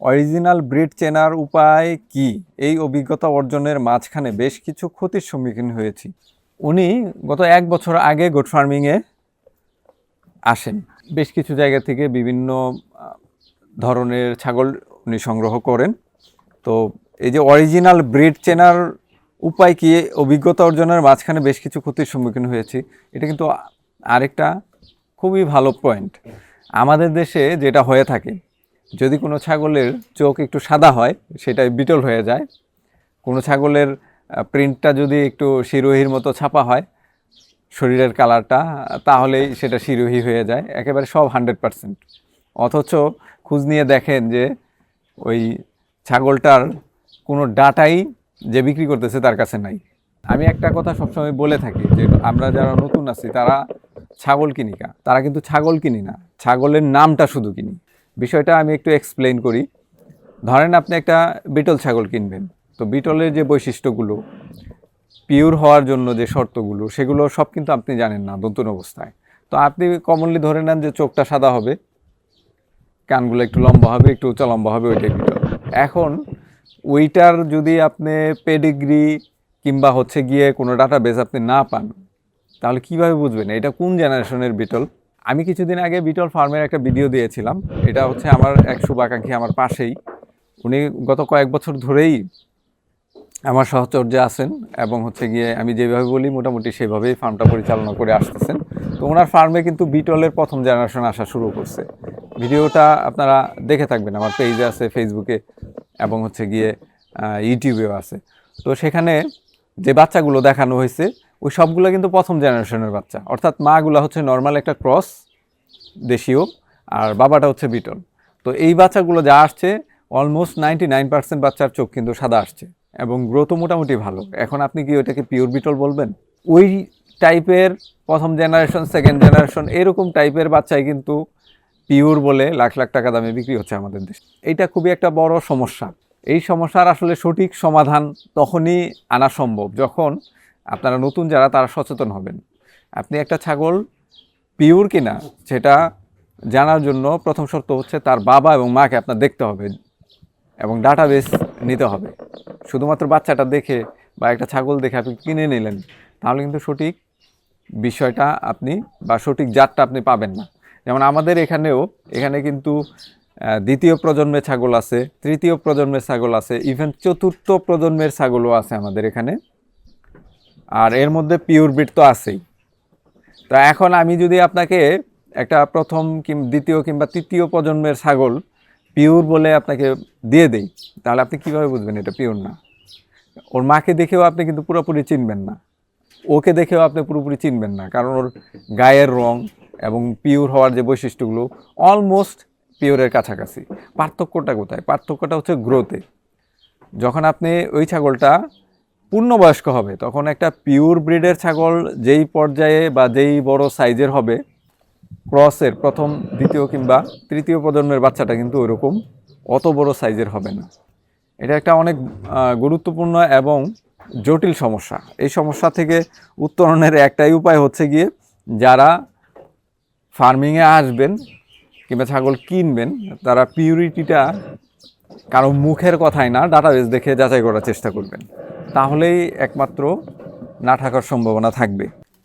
Original breed চেনার উপায় কি? এই অভিজ্ঞতা অর্জনের মাঝখানে বেশ কিছু ক্ষতির সম্মুখীন হয়েছি। উনি গত এক বছর আগে গোট ফার্মিংয়ে আসেন। বেশ কিছু জায়গা থেকে বিভিন্ন ধরনের ছাগল উনি সংগ্রহ করেন। তো এই যে অরিজিনাল ব্রিড চেনার উপায় কি? অভিজ্ঞতা অর্জনের মাঝখানে বেশ কিছু ক্ষতির সম্মুখীন হয়েছি। এটা কিন্তু আরেকটা খুবই ভালো পয়েন্ট। আমাদের দেশে যেটা হয়ে থাকে যদি কোনো ছাগলের চোখ একটু সাদা হয় সেটা বিটল হয়ে যায়। কোনো ছাগলের প্রিন্টটা যদি একটু শিরোহির মতো ছাপা হয়, শরীরের কালারটা, তাহলেই সেটা শিরোহী হয়ে যায়, একেবারে সব হান্ড্রেড পারসেন্ট। অথচ খোঁজ নিয়ে দেখেন যে, ওই ছাগলটার কোনো ডাটাই যে বিক্রি করতেছে তার কাছে নাই। আমি একটা কথা সবসময় বলে থাকি যে, আমরা যারা নতুন আছি, তারা ছাগল কিনি কা? তারা কিন্তু ছাগল কিনি না। ছাগলের নামটা শুধু কিনি। বিষয়টা আমি একটু এক্সপ্লেন করি। ধরেন আপনি একটা বিটল ছাগল কিনবেন। তো বিটলের যে বৈশিষ্ট্যগুলো পিওর হওয়ার জন্য যে শর্তগুলো, সেগুলো সব কিন্তু আপনি জানেন না, নতুন অবস্থায়। তো আপনি কমনলি ধরে নেন যে চোখটা সাদা হবে, কানগুলো একটু লম্বা হবে, একটু উঁচা লম্বা হবে ওইটাই বিটল এখন ওইটার যদি আপনি পেডিগ্রি কিংবা হচ্ছে গিয়ে কোনো ডাটা বেস আপনি না পান, তাহলে কীভাবে বুঝবেন? এটা কোন জেনারেশনের বিটল? আমি কিছুদিন আগে বিটল ফার্মের একটা ভিডিও দিয়েছিলাম। এটা হচ্ছে আমার এক শুভাকাঙ্ক্ষী আমার পাশেই। উনি গত কয়েক বছর ধরেই আমার সহচর্যে আছেন এবং হচ্ছে গিয়ে আমি যেভাবে বলি মোটামুটি সেভাবেই ফার্মটা পরিচালনা করে আসতেছেন। তো ওনার ফার্মে কিন্তু বিটলের প্রথম জেনারেশন আসা শুরু করছে। ভিডিওটা আপনারা দেখে থাকবেন, আমার পেজে আছে, ফেসবুকে এবং হচ্ছে গিয়ে ইউটিউবেও আছে। তো সেখানে যে বাচ্চাগুলো দেখানো হয়েছে ওই সবগুলো কিন্তু প্রথম জেনারেশনের বাচ্চা। অর্থাৎ মাগুলো হচ্ছে নর্মাল একটা ক্রস, দেশীয়, আর বাবাটা হচ্ছে বিটল। তো এই বাচ্চাগুলো যা আসছে অলমোস্ট নাইনটি নাইন পার্সেন্ট বাচ্চার চোখ কিন্তু সাদা আসছে এবং গ্রোথও মোটামুটি ভালো। এখন আপনি কি ওইটাকে পিওর বিটল বলবেন? ওই টাইপের প্রথম জেনারেশন সেকেন্ড জেনারেশন এরকম টাইপের বাচ্চাই কিন্তু পিওর বলে লাখ লাখ টাকা দামে বিক্রি হচ্ছে আমাদের দেশে। এইটা খুবই একটা বড় সমস্যা। এই সমস্যার আসলে সঠিক সমাধান তখনই আনা সম্ভব যখন আপনারা নতুন যারা, তারা সচেতন হবেন। আপনি একটা ছাগল পিওর কিনা, সেটা জানার জন্য প্রথম শর্ত হচ্ছে তার বাবা এবং মাকে আপনার দেখতে হবে এবং ডাটাবেস নিতে হবে। শুধুমাত্র বাচ্চাটা দেখে বা একটা ছাগল দেখে আপনি কিনে নিলেন, তাহলে কিন্তু সঠিক বিষয়টা আপনি বা সঠিক জাতটা আপনি পাবেন না। যেমন আমাদের এখানেও, এখানে কিন্তু দ্বিতীয় প্রজন্মের ছাগল আছে, তৃতীয় প্রজন্মের ছাগল আছে ইভেন চতুর্থ প্রজন্মের ছাগলও আছে আমাদের এখানে। আর এর মধ্যে পিওর ব্রিড তো আছেই। তো এখন আমি যদি আপনাকে একটা প্রথম কিং দ্বিতীয় কিংবা তৃতীয় প্রজন্মের ছাগল পিওর বলে আপনাকে দিয়ে দেই, তাহলে আপনি কীভাবে বুঝবেন এটা পিওর না? ওর মাকে দেখেও আপনি কিন্তু পুরোপুরি চিনবেন না। ওকে দেখেও আপনি পুরোপুরি চিনবেন না, কারণ ওর গায়ের রং এবং পিওর হওয়ার যে বৈশিষ্ট্যগুলো অলমোস্ট পিওরের কাছাকাছি। পার্থক্যটা কোথায়? পার্থক্যটা হচ্ছে গ্রোথে যখন আপনি ওই ছাগলটা পূর্ণবয়স্ক হবে, তখন একটা পিওর ব্রিডের ছাগল যেই পর্যায়ে বা যেই বড় সাইজের হবে ক্রসের প্রথম, দ্বিতীয় কিংবা তৃতীয় প্রজন্মের বাচ্চাটা কিন্তু ওইরকম অত বড় সাইজের হবে না। এটা একটা অনেক গুরুত্বপূর্ণ এবং জটিল সমস্যা। এই সমস্যা থেকে উত্তরণের একটাই উপায় হচ্ছে গিয়ে যারা ফার্মিংয়ে আসবেন কিংবা ছাগল কিনবেন, তারা পিউরিটিটা কারও মুখের কথাই না ডাটাবেস দেখে যাচাই করার চেষ্টা করবেন। তাহলেই একমাত্র না থাকার সম্ভাবনা থাকবে।